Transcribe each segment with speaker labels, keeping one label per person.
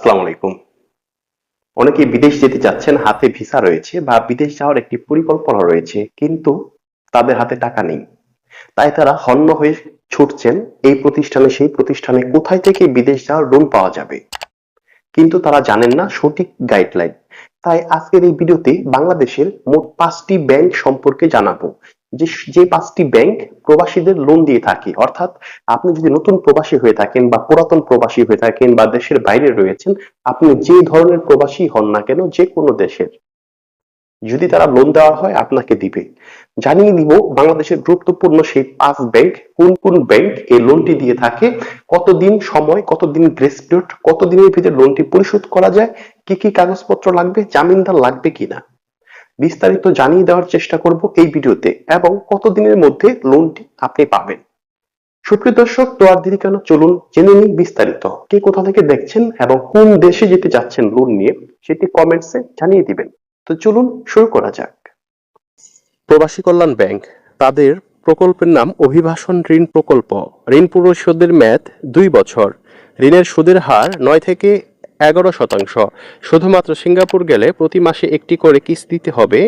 Speaker 1: আসসালামু আলাইকুম। অনেকে বিদেশ যেতে চাচ্ছেন, হাতে ভিসা রয়েছে বা বিদেশ যাওয়ার একটি পরিকল্পনা রয়েছে, কিন্তু তাদের হাতে টাকা নেই। তাই তারা হন্য হয়ে ছুটছেন, এই প্রতিষ্ঠানে, সেই প্রতিষ্ঠানে কোথায় থেকে বিদেশ যাওয়ার লোন পাওয়া যাবে? কিন্তু তারা জানেন না সঠিক গাইডলাইন তাই আজকের এই ভিডিওতে বাংলাদেশের মোট পাঁচটি ব্যাংক সম্পর্কে জানাব। যে যে পাঁচটি ব্যাংক প্রবাসীদের লোন দিয়ে থাকে, অর্থাৎ আপনি যদি নতুন প্রবাসী হয়ে থাকেন বা পুরাতন প্রবাসী হয়ে থাকেন বা দেশের বাইরে রয়েছেন, আপনি যে ধরনের প্রবাসী হন না কেন যে কোনো দেশের, যদি তারা লোন দেওয়া হয় আপনাকে দিবে। জানিয়ে দিব বাংলাদেশের গুরুত্বপূর্ণ সেই পাঁচ ব্যাংক কোন কোন ব্যাংক এই লোনটি দিয়ে থাকে, কতদিন সময়, কতদিন গ্রেস পিরিয়ড কতদিনের ভিতরে লোনটি পরিশোধ করা যায়, কি কি কাগজপত্র লাগবে, জামিনদার লাগবে কিনা। বিস্তারিত জানিয়ে দেওয়ার চেষ্টা করব এই ভিডিওতে এবং কতদিনের মধ্যে লোনটি আপনি পাবেন। সুপ্রিয় দর্শক, তো আর দেরি কেন? চলুন জেনে নিই বিস্তারিত। কে কোথা থেকে দেখছেন এবং কোন দেশে যেতে যাচ্ছেন লোন নিয়ে, সেটি কমেন্টসে জানিয়ে দিবেন। তো চলুন শুরু করা যাক। প্রবাসী কল্যাণ ব্যাংক, তাদের প্রকল্পের নাম অভিবাসন ঋণ প্রকল্প। ঋণ পরিশোধের মেয়াদ দুই বছর। ঋণের সুদের হার নয় থেকে এগারো শতাংশ। শুধুমাত্র সিঙ্গাপুর গেলে প্রতি মাসে একটি করে কিস্তি দিতে হবে।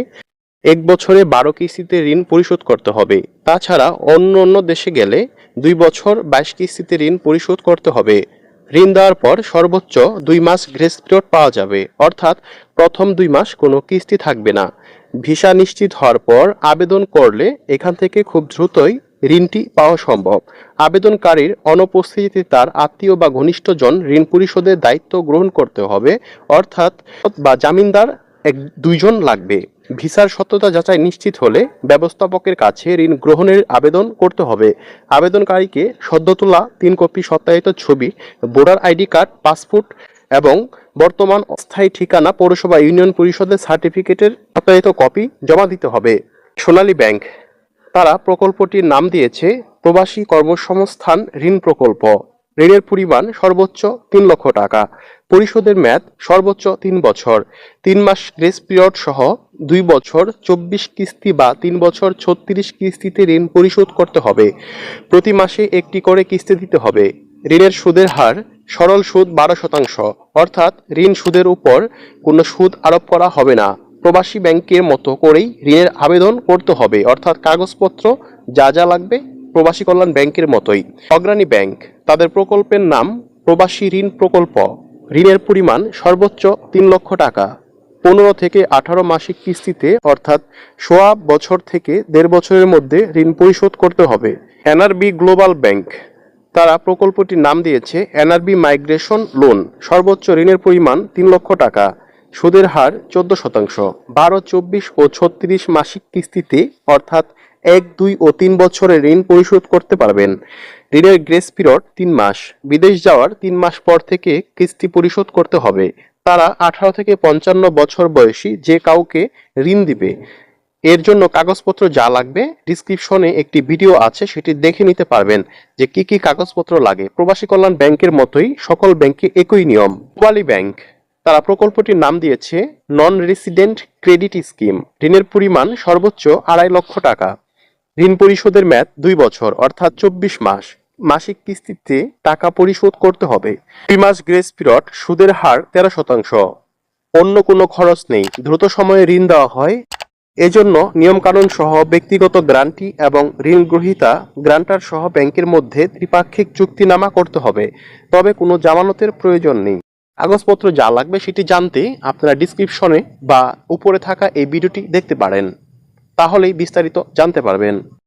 Speaker 1: এক বছরে বারো কিস্তিতে ঋণ পরিশোধ করতে হবে। তাছাড়া অন্য অন্য দেশে গেলে দুই বছর বাইশ কিস্তিতে ঋণ পরিশোধ করতে হবে। ঋণ দেওয়ার পর সর্বোচ্চ দুই মাস গ্রেস পিরিয়ড পাওয়া যাবে। অর্থাৎ প্রথম দুই মাস কোনো কিস্তি থাকবে না। ভিসা নিশ্চিত হওয়ার পর আবেদন করলে এখান থেকে খুব দ্রুতই ঋণটি পাওয়া সম্ভব। আবেদনকারীর অনুপস্থিতিতে তার আত্মীয় বা ঘনিষ্ঠজন ঋণ পরিশোধের দায়িত্ব গ্রহণ করতে হবে, অর্থাৎ বা জামিনদার এক দুইজন লাগবে। ভিসার সত্যতা যাচাই নিশ্চিত হলে ব্যবস্থাপকের কাছে ঋণ গ্রহণের আবেদন করতে হবে। আবেদনকারীকে সদ্য তোলা তিন কপি সত্যায়িত ছবি, ভোটার আইডি কার্ড, পাসপোর্ট এবং বর্তমান অস্থায়ী ঠিকানা পৌরসভা ইউনিয়ন পরিষদের সার্টিফিকেটের সত্যায়িত কপি জমা দিতে হবে। সোনালী ব্যাংক তারা প্রকল্পটির নাম দিয়েছে প্রবাসী কর্মসংস্থান ঋণ প্রকল্প। ঋণের পরিমাণ সর্বোচ্চ তিন লক্ষ টাকা। পরিশোধের মেয়াদ সর্বোচ্চ তিন বছর। তিন মাস গ্রেস পিরিয়ড সহ দুই বছর চব্বিশ কিস্তি বা তিন বছর ছত্রিশ কিস্তিতে ঋণ পরিশোধ করতে হবে। প্রতি মাসে একটি করে কিস্তি দিতে হবে। ঋণের সুদের হার সরল সুদ বারো শতাংশ। অর্থাৎ ঋণ সুদের উপর কোনো সুদ আরোপ করা হবে না। প্রবাসী ব্যাংকের মতো করেই ঋণের আবেদন করতে হবে। অর্থাৎ কাগজপত্র যা যা লাগবে প্রবাসী কল্যাণ ব্যাংকের মতোই। অগ্রণী ব্যাংক, তাদের প্রকল্পের নাম প্রবাসী ঋণ প্রকল্প। ঋণের পরিমাণ সর্বোচ্চ তিন লক্ষ টাকা। পনেরো থেকে আঠারো মাসিক কিস্তিতে, অর্থাৎ সোয়া বছর থেকে দেড় বছরের মধ্যে ঋণ পরিশোধ করতে হবে। এনআরবি গ্লোবাল ব্যাংক, তারা প্রকল্পটির নাম দিয়েছে এনআরবি মাইগ্রেশন লোন। সর্বোচ্চ ঋণের পরিমাণ তিন লক্ষ টাকা। সুদের হার চোদ্দ শতাংশ। বারো, চব্বিশ ও ছত্রিশ মাসিক কিস্তিতে অর্থাৎ এক, দুই ও তিন বছরের ঋণ পরিশোধ করতে পারবেন। ঋণের গ্রেস পিরিয়ড তিন মাস। বিদেশ যাওয়ার তিন মাস পর থেকে কিস্তি পরিশোধ করতে হবে। তারা আঠারো থেকে পঞ্চান্ন বছর বয়সী যে কাউকে ঋণ দিবে। এর জন্য কাগজপত্র যা লাগবে ডিসক্রিপশনে একটি ভিডিও আছে, সেটি দেখে নিতে পারবেন যে কি কি কাগজপত্র লাগে। প্রবাসী কল্যাণ ব্যাংকের মতোই সকল ব্যাংকে একই নিয়ম। কোয়ালি ব্যাংক। তারা প্রকল্পটির নাম দিয়েছে নন রেসিডেন্ট ক্রেডিট স্কিম ঋণের পরিমাণ সর্বোচ্চ আড়াই লক্ষ টাকা। ঋণ পরিশোধের মেয়াদ দুই বছর, অর্থাৎ চব্বিশ মাস। মাসিক কিস্তিতে টাকা পরিশোধ করতে হবে। দুই মাস গ্রেস পিরিয়ড সুদের হার তেরো শতাংশ। অন্য কোনো খরচ নেই। দ্রুত সময়ে ঋণ দেওয়া হয়। এজন্য নিয়মকানুন সহ ব্যক্তিগত গ্রান্টি এবং ঋণ গ্রহীতা গ্রান্টার সহ ব্যাংকের মধ্যে ত্রিপাক্ষিক চুক্তিনামা করতে হবে। তবে কোনো জামানতের প্রয়োজন নেই। কাগজপত্র যা লাগবে সেটি জানতে আপনারা ডিসক্রিপশনে বা উপরে থাকা এই ভিডিওটি দেখতে পারেন। তাহলেই বিস্তারিত জানতে পারবেন।